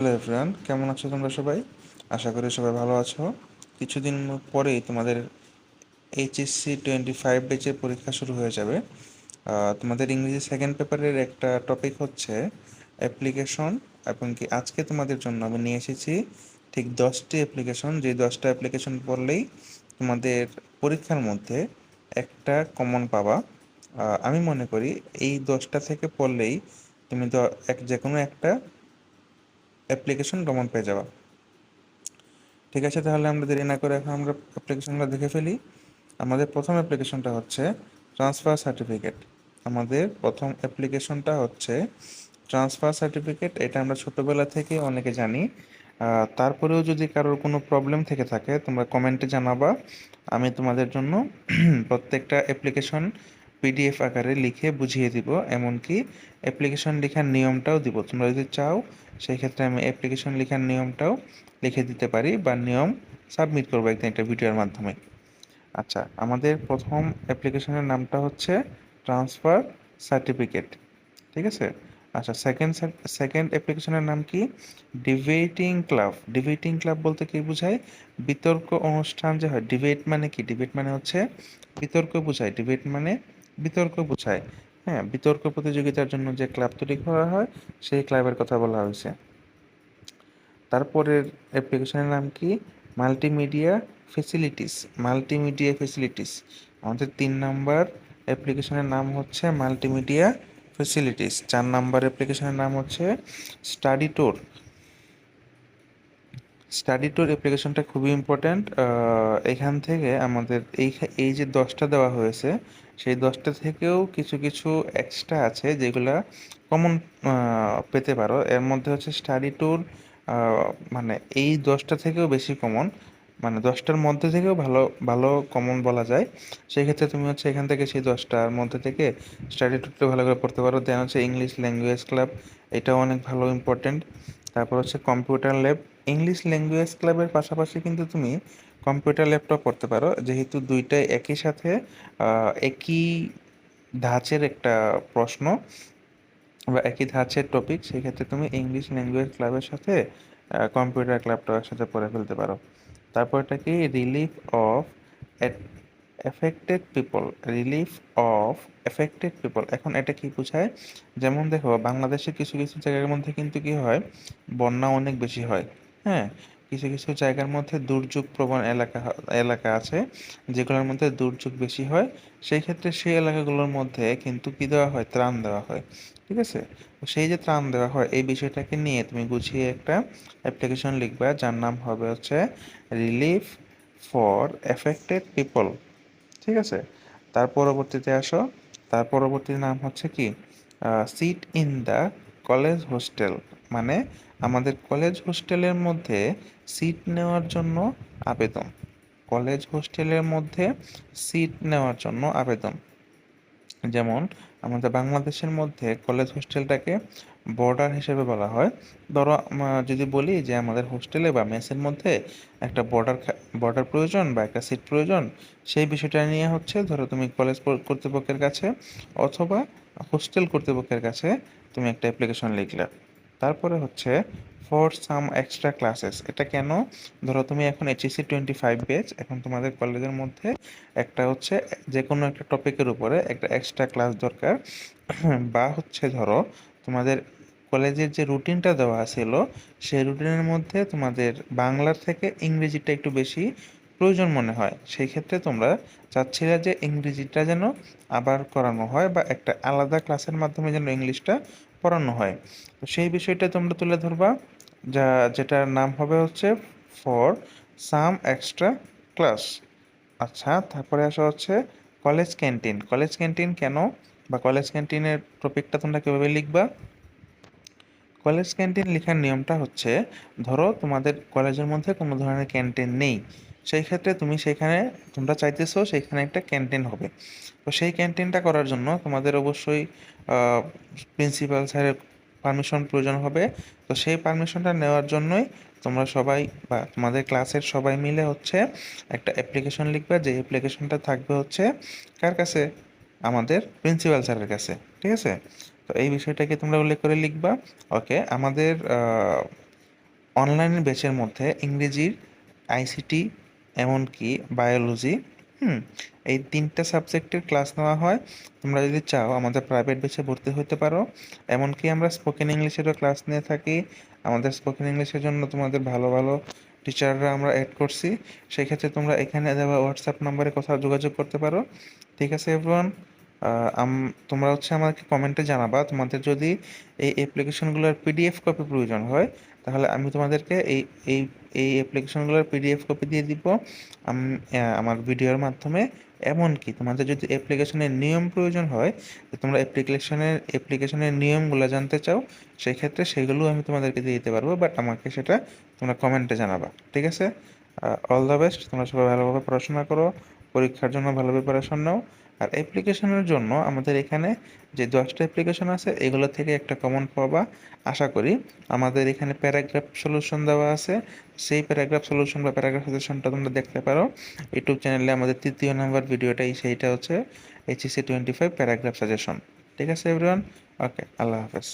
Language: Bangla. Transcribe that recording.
হ্যালো এভরিওয়ান, কেমন আছো তোমরা সবাই? আশা করি সবাই ভালো আছো। কিছুদিন পরেই তোমাদের এইচএসসি টোয়েন্টি ফাইভ ব্যাচের পরীক্ষা শুরু হয়ে যাবে। তোমাদের ইংরেজি সেকেন্ড পেপারের একটা টপিক হচ্ছে অ্যাপ্লিকেশন এবং কি আজকে তোমাদের জন্য আমি নিয়ে এসেছি ঠিক দশটি অ্যাপ্লিকেশন যে দশটা অ্যাপ্লিকেশন পড়লেই তোমাদের পরীক্ষার মধ্যে একটা কমন পাবা। আমি মনে করি এই দশটা থেকে পড়লেই তুমি এক যে কোনো একটা অ্যাপ্লিকেশন কমন পেয়ে যাবা। ঠিক আছে, তাহলে আমরা দেরি না করে এখন আমরা অ্যাপ্লিকেশনগুলো দেখে ফেলি। আমাদের প্রথম অ্যাপ্লিকেশনটা হচ্ছে ট্রান্সফার সার্টিফিকেট আমাদের প্রথম অ্যাপ্লিকেশনটা হচ্ছে ট্রান্সফার সার্টিফিকেট এটা আমরা ছোটোবেলা থেকে অনেকে জানি। তারপরেও যদি কারোর কোনো প্রবলেম থেকে থাকে, তোমরা কমেন্টে জানাবা। আমি তোমাদের জন্য প্রত্যেকটা অ্যাপ্লিকেশন পিডিএফ আকারে লিখে বুঝিয়ে দিব, এমনকি অ্যাপ্লিকেশন লেখার নিয়মটাও দিব। তোমরা যদি চাও সেই ক্ষেত্রে আমি অ্যাপ্লিকেশন লেখার নিয়মটাও লিখে দিতে পারি বা নিয়ম সাবমিট করব একদিন একটা ভিডিওর মাধ্যমে। আচ্ছা আমাদের প্রথম অ্যাপ্লিকেশনের নামটা হচ্ছে ট্রান্সফার সার্টিফিকেট ঠিক আছে? আচ্ছা সেকেন্ড সেকেন্ড অ্যাপ্লিকেশনের নাম কি? ডিবেটিং ক্লাব ডিবেটিং ক্লাব বলতে কি বোঝায়? বিতর্ক অনুষ্ঠান যে হয় ডিবেট মানে কি? ডিবেট মানে হচ্ছে বিতর্ক বোঝায়। ডিবেট মানে বিতর্ক বোঝায়। হ্যাঁ বিতর্ক প্রতিযোগিতার জন্য যে ক্লাব তৈরি করা হয়, সেই ক্লাবের কথা বলা হয়েছে। তারপরের অ্যাপ্লিকেশনের নাম কি? মাল্টিমিডিয়া ফেসিলিটিস মাল্টিমিডিয়া ফেসিলিটিস আমাদের তিন নাম্বার অ্যাপ্লিকেশনের নাম হচ্ছে মাল্টিমিডিয়া ফেসিলিটিস চার নাম্বার অ্যাপ্লিকেশনের নাম হচ্ছে স্টাডি ট্যুর স্টাডি ট্যুর অ্যাপ্লিকেশনটা খুবই ইম্পর্ট্যান্ট এখান থেকে আমাদের এই এই যে দশটা দেওয়া হয়েছে সেই দশটা থেকেও কিছু কিছু এক্সট্রা আছে যেগুলা কমন পেতে পারো। এর মধ্যে হচ্ছে স্টাডি ট্যুর মানে এই দশটা থেকেও বেশি কমন মানে দশটার মধ্যে থেকেও ভালো ভালো কমন বলা যায়। সেই ক্ষেত্রে তুমি হচ্ছে এখান থেকে সেই দশটার মধ্যে থেকে স্টাডি ট্যুরটা ভালো করে পড়তে পারো। দেন হচ্ছে ইংলিশ ল্যাঙ্গুয়েজ ক্লাব এটাও অনেক ভালো ইম্পর্টেন্ট তারপর হচ্ছে কম্পিউটার ল্যাব ইংলিশ ল্যাঙ্গুয়েজ ক্লাবের পাশাপাশি কিন্তু তুমি কম্পিউটার ল্যাবটাও পড়তে পারো। যেহেতু দুইটাই একই সাথে একই ধাঁচের একটা প্রশ্ন বা একই ধাঁচের টপিক সেক্ষেত্রে তুমি ইংলিশ ল্যাঙ্গুয়েজ ক্লাবের সাথে কম্পিউটার ক্লাবটাও একসাথে পড়ে ফেলতে পারো। তারপর এটা কি relief of affected people relief of affected people এখন এটা কি বোঝায়? যেমন দেখো, বাংলাদেশে কিছু কিছু জায়গার মধ্যে কিন্তু কি হয়? বন্যা অনেক বেশি হয় হ্যাঁ? কিছু কিছু জায়গার মধ্যে দুর্যোগ প্রবণ এলাকা এলাকা আছে, যেগুলোর মধ্যে দুর্যোগ বেশি হয়। সেই ক্ষেত্রে সেই এলাকাগুলোর মধ্যে কিন্তু কি দেওয়া হয়? ত্রাণ দেওয়া হয়। ঠিক আছে? সেই যে ত্রাণ দেওয়া হয়, এই বিষয়টাকে নিয়ে তুমি গুছিয়ে একটা অ্যাপ্লিকেশন লিখবা, যার নাম হবে হচ্ছে রিলিফ ফর এফেক্টেড পিপল ঠিক আছে? তার পরবর্তীতে আসো। তার পরবর্তী নাম হচ্ছে কি? Seat in the college hostel মানে আমাদের কলেজ হোস্টেলের মধ্যে সিট নেওয়ার জন্য আবেদন। কলেজ হোস্টেলের মধ্যে সিট নেওয়ার জন্য আবেদন। যেমন আমাদের বাংলাদেশের মধ্যে কলেজ হোস্টেলটাকে বর্ডার হিসেবে বলা হয়। ধরো যদি বলি যে আমাদের হোস্টেলে বা মেসের মধ্যে একটা বর্ডার বর্ডার প্রয়োজন বা একটা সিট প্রয়োজন, সেই বিষয়টা নিয়ে হচ্ছে ধরো তুমি কলেজ কর্তৃপক্ষের কাছে অথবা হোস্টেল কর্তৃপক্ষের কাছে তুমি একটা অ্যাপ্লিকেশন লিখলে। তারপরে হচ্ছে ফর সাম এক্সট্রা ক্লাসেস এটা কেন? ধরো তুমি এখন এইচএসসি টোয়েন্টি ফাইভ বেচ এখন তোমাদের কলেজের মধ্যে একটা হচ্ছে যে কোনো একটা টপিকের উপরে একটা এক্সট্রা ক্লাস দরকার। বা হচ্ছে ধরো তোমাদের কলেজের যে রুটিনটা দেওয়া ছিল, সেই রুটিনের মধ্যে তোমাদের বাংলার থেকে ইংরেজিটা একটু বেশি প্রয়োজন মনে হয়। সেই ক্ষেত্রে তোমরা চাচ্ছিলে যে ইংরেজিটা যেন আবার করানো হয় বা একটা আলাদা ক্লাসের মাধ্যমে যেন ইংলিশটা পড়ানো হয়। তো সেই বিষয়টা তোমরা তুলে ধরবা। যা, যেটার নাম হবে হচ্ছে ফর সাম এক্সট্রা ক্লাস। আচ্ছা তারপরে আসা হচ্ছে কলেজ ক্যান্টিন। কলেজ ক্যান্টিন কেন বা কলেজ ক্যান্টিনের টপিকটা তোমরা কীভাবে লিখবা? কলেজ ক্যান্টিন লেখার নিয়মটা হচ্ছে, ধরো তোমাদের কলেজের মধ্যে কোনো ধরনের ক্যান্টিন নেই। সেই ক্ষেত্রে তুমি সেখানে, তোমরা চাইতেছো সেইখানে একটা ক্যান্টিন হবে। তো সেই ক্যান্টিনটা করার জন্য তোমাদের অবশ্যই প্রিন্সিপাল স্যারের পারমিশন প্রয়োজন হবে। তো সেই পারমিশনটা নেওয়ার জন্যই তোমরা সবাই বা তোমাদের ক্লাসের সবাই মিলে হচ্ছে একটা অ্যাপ্লিকেশন লিখবে। যে অ্যাপ্লিকেশনটা থাকবে হচ্ছে কার কাছে? আমাদের প্রিন্সিপাল স্যারের কাছে, ঠিক আছে? তো এই বিষয়টাকে তোমরা উল্লেখ করে লিখবা। ওকে, আমাদের অনলাইন ব্যাচের মধ্যে ইংরেজির আইসিটি এমনকি বায়োলজি হুম, এই তিনটা সাবজেক্টের ক্লাস নেওয়া হয়। তোমরা যদি চাও আমাদের প্রাইভেট ব্যাচে ভর্তি হতে পারো। এমনকি আমরা স্পোকেন ইংলিশেরও ক্লাস নিয়ে থাকি। আমাদের স্পোকেন ইংলিশের জন্য তোমাদের ভালো ভালো টিচাররা আমরা অ্যাড করছি। সেক্ষেত্রে তোমরা এখানে দেওয়া হোয়াটসঅ্যাপ নাম্বারে কোথাও যোগাযোগ করতে পারো। ঠিক আছে এভরিওয়ান তোমরা হচ্ছে আমাকে কমেন্টে জানাবা। তোমাদের যদি এই অ্যাপ্লিকেশনগুলোর পিডিএফ কপি প্রয়োজন হয় তাহলে আমি তোমাদেরকে এই এই এই অ্যাপ্লিকেশনগুলোর পিডিএফ কপি দিয়ে দিব। আমার ভিডিওর মাধ্যমে। এমনকি তোমাদের যদি অ্যাপ্লিকেশনের নিয়ম প্রয়োজন হয় তোমরা অ্যাপ্লিকেশনের অ্যাপ্লিকেশনের নিয়মগুলো জানতে চাও সেই ক্ষেত্রে সেগুলো আমি তোমাদেরকে দিয়ে দিতে পারব। বাট আমাকে সেটা তোমরা কমেন্টে জানাবা, ঠিক আছে? অল দ্য বেস্ট তোমরা সবাই ভালোভাবে পড়াশোনা করো, পরীক্ষার জন্য ভালো প্রিপারেশন নাও। আর অ্যাপ্লিকেশনের জন্য আমাদের এখানে যে দশটা অ্যাপ্লিকেশন আছে, এগুলো থেকে একটা কমন পাওয়া আশা করি আমাদের এখানে প্যারাগ্রাফ সলিউশন দেওয়া আছে। সেই প্যারাগ্রাফ সলিউশন বা প্যারাগ্রাফ সলিউশনটা তোমরা দেখতে পারো। ইউটিউব চ্যানেলে আমাদের তৃতীয় নাম্বার ভিডিওটাই সেইটা হচ্ছে HSC twenty five paragraph suggestion ঠিক আছে এভরিওয়ান ওকে আল্লাহ হাফেজ।